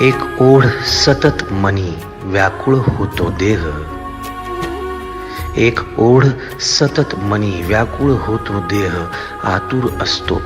एक ओढ सतत मनी व्याकुळ होतो देह. एक ओढ सतत मनी व्याकुळ होतो देह आतुर असतो